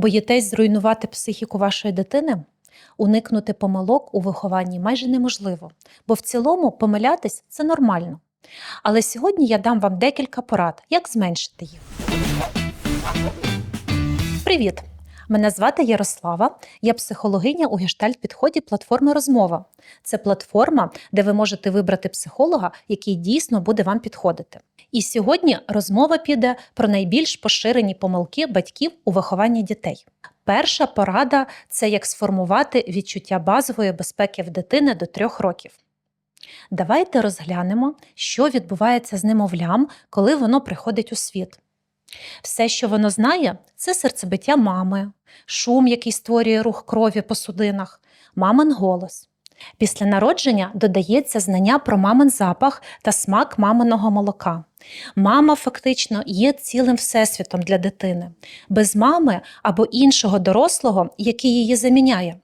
Боїтесь зруйнувати психіку вашої дитини? Уникнути помилок у вихованні майже неможливо, бо в цілому помилятись це нормально. Але сьогодні я дам вам декілька порад, як зменшити їх. Привіт! Мене звати Ярослава, я психологиня у гештальт-підході платформи Розмова. Це платформа, де ви можете вибрати психолога, який дійсно буде вам підходити. І сьогодні розмова піде про найбільш поширені помилки батьків у вихованні дітей. Перша порада це як сформувати відчуття базової безпеки в дитини до трьох років. Давайте розглянемо, що відбувається з немовлям, коли воно приходить у світ. Все, що воно знає, це серцебиття мами, шум, який створює рух крові по судинах, мамин голос. Після народження додається знання про мамин запах та смак маминого молока. Мама фактично є цілим всесвітом для дитини, без мами або іншого дорослого, який її заміняє.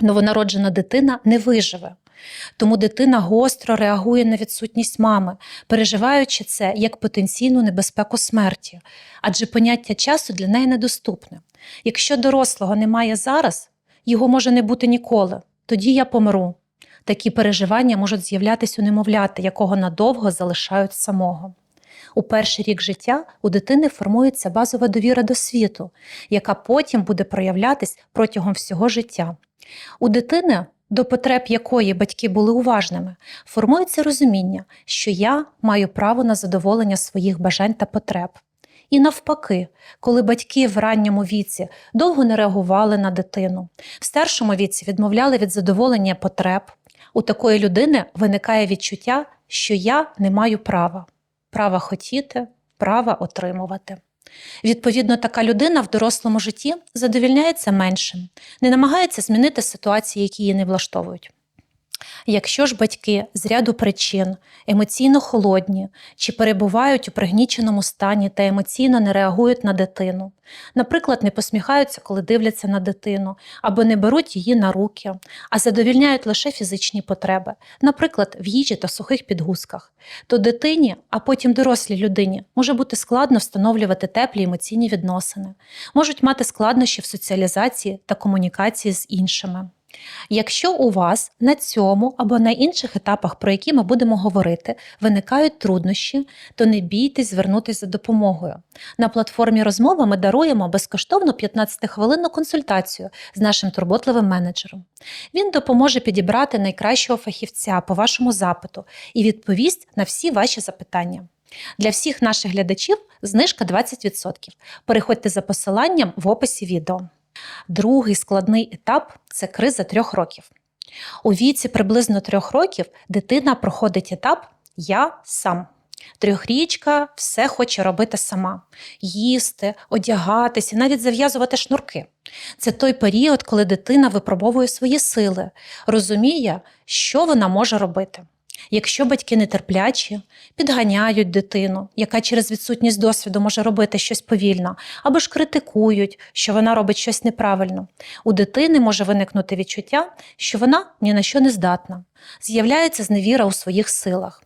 Новонароджена дитина не виживе. Тому дитина гостро реагує на відсутність мами, переживаючи це як потенційну небезпеку смерті, адже поняття часу для неї недоступне. Якщо дорослого немає зараз, його може не бути ніколи, тоді я помру. Такі переживання можуть з'являтися у немовляти, якого надовго залишають самого. У перший рік життя у дитини формується базова довіра до світу, яка потім буде проявлятись протягом всього життя. У дитини до потреб якої батьки були уважними, формується розуміння, що я маю право на задоволення своїх бажань та потреб. І навпаки, коли батьки в ранньому віці довго не реагували на дитину, в старшому віці відмовляли від задоволення потреб, у такої людини виникає відчуття, що я не маю права, права хотіти, права отримувати. Відповідно, така людина в дорослому житті задовільняється меншим, не намагається змінити ситуації, які її не влаштовують. Якщо ж батьки з ряду причин емоційно холодні чи перебувають у пригніченому стані та емоційно не реагують на дитину, наприклад, не посміхаються, коли дивляться на дитину, або не беруть її на руки, а задовільняють лише фізичні потреби, наприклад, в їжі та сухих підгузках, то дитині, а потім дорослій людині може бути складно встановлювати теплі емоційні відносини, можуть мати складнощі в соціалізації та комунікації з іншими. Якщо у вас на цьому або на інших етапах, про які ми будемо говорити, виникають труднощі, то не бійтесь звернутися за допомогою. На платформі розмова ми даруємо безкоштовну 15-хвилинну консультацію з нашим турботливим менеджером. Він допоможе підібрати найкращого фахівця по вашому запиту і відповість на всі ваші запитання. Для всіх наших глядачів знижка 20%. Переходьте за посиланням в описі відео. Другий складний етап це криза трьох років. У віці приблизно трьох років дитина проходить етап Я сам. Трьохрічка все хоче робити сама: їсти, одягатися, навіть зав'язувати шнурки. Це той період, коли дитина випробовує свої сили, розуміє, що вона може робити. Якщо батьки нетерплячі, підганяють дитину, яка через відсутність досвіду може робити щось повільно, або ж критикують, що вона робить щось неправильно, у дитини може виникнути відчуття, що вона ні на що не здатна, з'являється зневіра у своїх силах.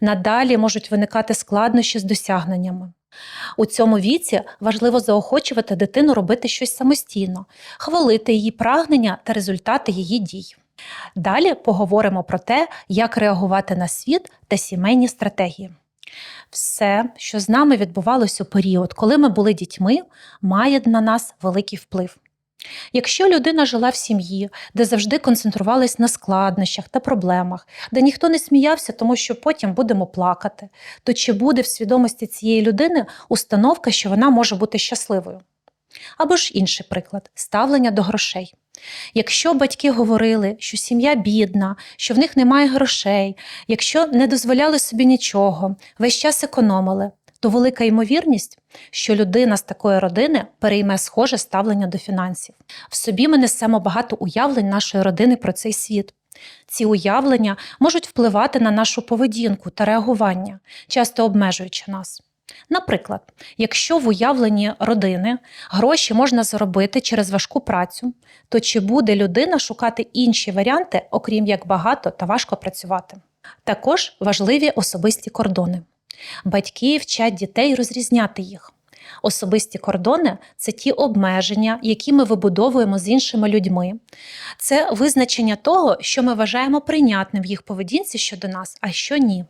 Надалі можуть виникати складнощі з досягненнями. У цьому віці важливо заохочувати дитину робити щось самостійно, хвалити її прагнення та результати її дій. Далі поговоримо про те, як реагувати на світ та сімейні стратегії. Все, що з нами відбувалося у період, коли ми були дітьми, має на нас великий вплив. Якщо людина жила в сім'ї, де завжди концентрувалась на складнощах та проблемах, де ніхто не сміявся, тому що потім будемо плакати, то чи буде в свідомості цієї людини установка, що вона може бути щасливою? Або ж інший приклад ставлення до грошей. Якщо батьки говорили, що сім'я бідна, що в них немає грошей, якщо не дозволяли собі нічого, весь час економили, то велика ймовірність, що людина з такої родини перейме схоже ставлення до фінансів. В собі ми несемо багато уявлень нашої родини про цей світ. Ці уявлення можуть впливати на нашу поведінку та реагування, часто обмежуючи нас. Наприклад, якщо в уявленні родини гроші можна заробити через важку працю, то чи буде людина шукати інші варіанти, окрім як багато та важко працювати? Також важливі особисті кордони. Батьки вчать дітей розрізняти їх. Особисті кордони це ті обмеження, які ми вибудовуємо з іншими людьми. Це визначення того, що ми вважаємо прийнятним в їх поведінці щодо нас, а що ні.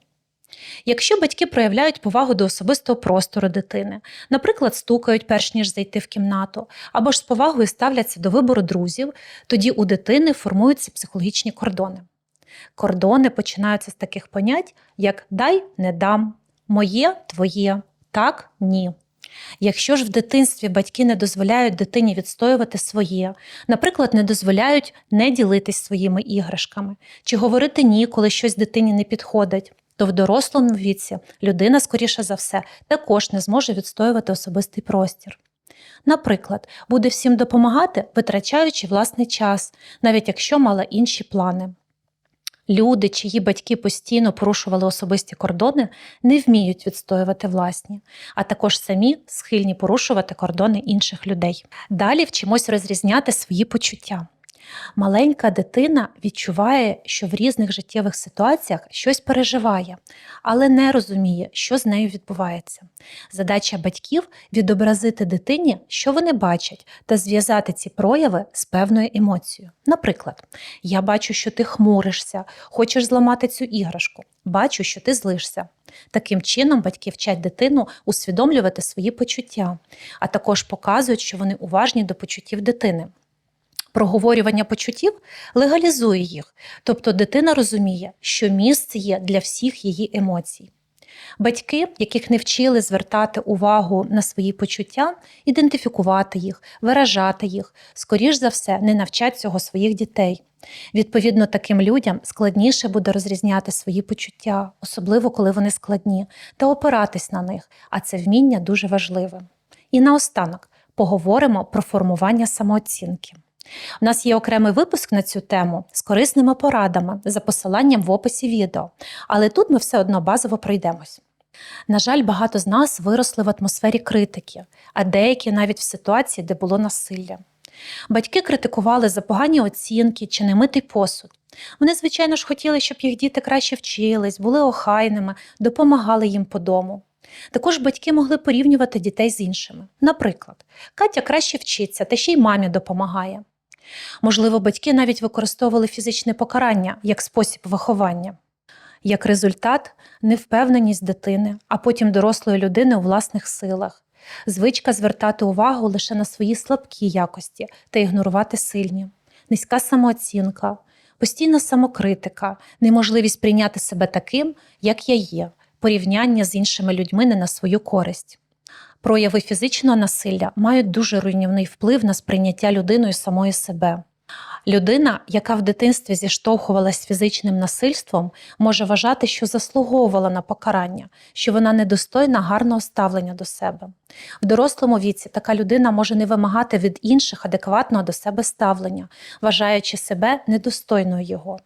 Якщо батьки проявляють повагу до особистого простору дитини, наприклад, стукають перш ніж зайти в кімнату, або ж з повагою ставляться до вибору друзів, тоді у дитини формуються психологічні кордони. Кордони починаються з таких понять, як дай не дам, моє твоє, так ні. Якщо ж в дитинстві батьки не дозволяють дитині відстоювати своє, наприклад, не дозволяють не ділитись своїми іграшками чи говорити ні, коли щось дитині не підходить, то в дорослому віці людина, скоріше за все, також не зможе відстоювати особистий простір. Наприклад, буде всім допомагати, витрачаючи власний час, навіть якщо мала інші плани. Люди, чиї батьки постійно порушували особисті кордони, не вміють відстоювати власні, а також самі схильні порушувати кордони інших людей. Далі вчимось розрізняти свої почуття. Маленька дитина відчуває, що в різних життєвих ситуаціях щось переживає, але не розуміє, що з нею відбувається. Задача батьків відобразити дитині, що вони бачать, та зв'язати ці прояви з певною емоцією. Наприклад, я бачу, що ти хмуришся, хочеш зламати цю іграшку, бачу, що ти злишся. Таким чином, батьки вчать дитину усвідомлювати свої почуття, а також показують, що вони уважні до почуттів дитини. Проговорювання почуттів легалізує їх, тобто дитина розуміє, що місце є для всіх її емоцій. Батьки, яких не вчили звертати увагу на свої почуття, ідентифікувати їх, виражати їх, скоріш за все, не навчать цього своїх дітей. Відповідно, таким людям складніше буде розрізняти свої почуття, особливо коли вони складні, та опиратись на них, а це вміння дуже важливе. І наостанок поговоримо про формування самооцінки. У нас є окремий випуск на цю тему з корисними порадами за посиланням в описі відео, але тут ми все одно базово пройдемось. На жаль, багато з нас виросли в атмосфері критики, а деякі навіть в ситуації, де було насилля. Батьки критикували за погані оцінки чи немитий посуд. Вони, звичайно ж, хотіли, щоб їх діти краще вчились, були охайними, допомагали їм по дому. Також батьки могли порівнювати дітей з іншими. Наприклад, Катя краще вчиться та ще й мамі допомагає. Можливо, батьки навіть використовували фізичне покарання як спосіб виховання. Як результат, невпевненість дитини, а потім дорослої людини у власних силах, звичка звертати увагу лише на свої слабкі якості та ігнорувати сильні, низька самооцінка, постійна самокритика, неможливість прийняти себе таким, як я є, порівняння з іншими людьми не на свою користь. Прояви фізичного насилля мають дуже руйнівний вплив на сприйняття людиною самої себе. Людина, яка в дитинстві зіштовхувалась фізичним насильством, може вважати, що заслуговувала на покарання, що вона недостойна гарного ставлення до себе. В дорослому віці така людина може не вимагати від інших адекватного до себе ставлення, вважаючи себе недостойною його.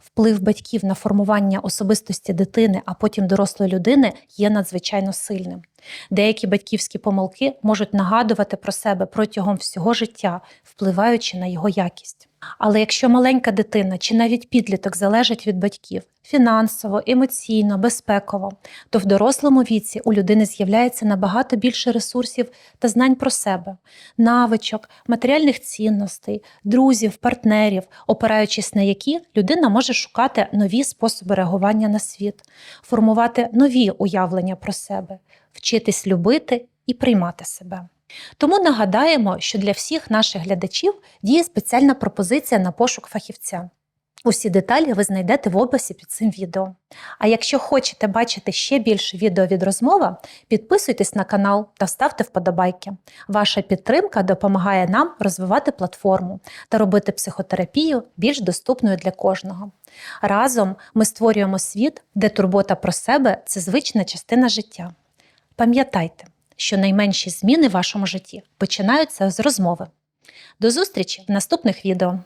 Вплив батьків на формування особистості дитини, а потім дорослої людини є надзвичайно сильним. Деякі батьківські помилки можуть нагадувати про себе протягом всього життя, впливаючи на його якість. Але якщо маленька дитина чи навіть підліток залежить від батьків фінансово, емоційно, безпеково, то в дорослому віці у людини з'являється набагато більше ресурсів та знань про себе, навичок, матеріальних цінностей, друзів, партнерів, опираючись на які людина може шукати нові способи реагування на світ, формувати нові уявлення про себе, вчитись любити і приймати себе. Тому нагадаємо, що для всіх наших глядачів діє спеціальна пропозиція на пошук фахівця. Усі деталі ви знайдете в описі під цим відео. А якщо хочете бачити ще більше відео від розмова, підписуйтесь на канал та ставте вподобайки. Ваша підтримка допомагає нам розвивати платформу та робити психотерапію більш доступною для кожного. Разом ми створюємо світ, де турбота про себе це звична частина життя. Пам'ятайте, що найменші зміни в вашому житті починаються з розмови. До зустрічі в наступних відео!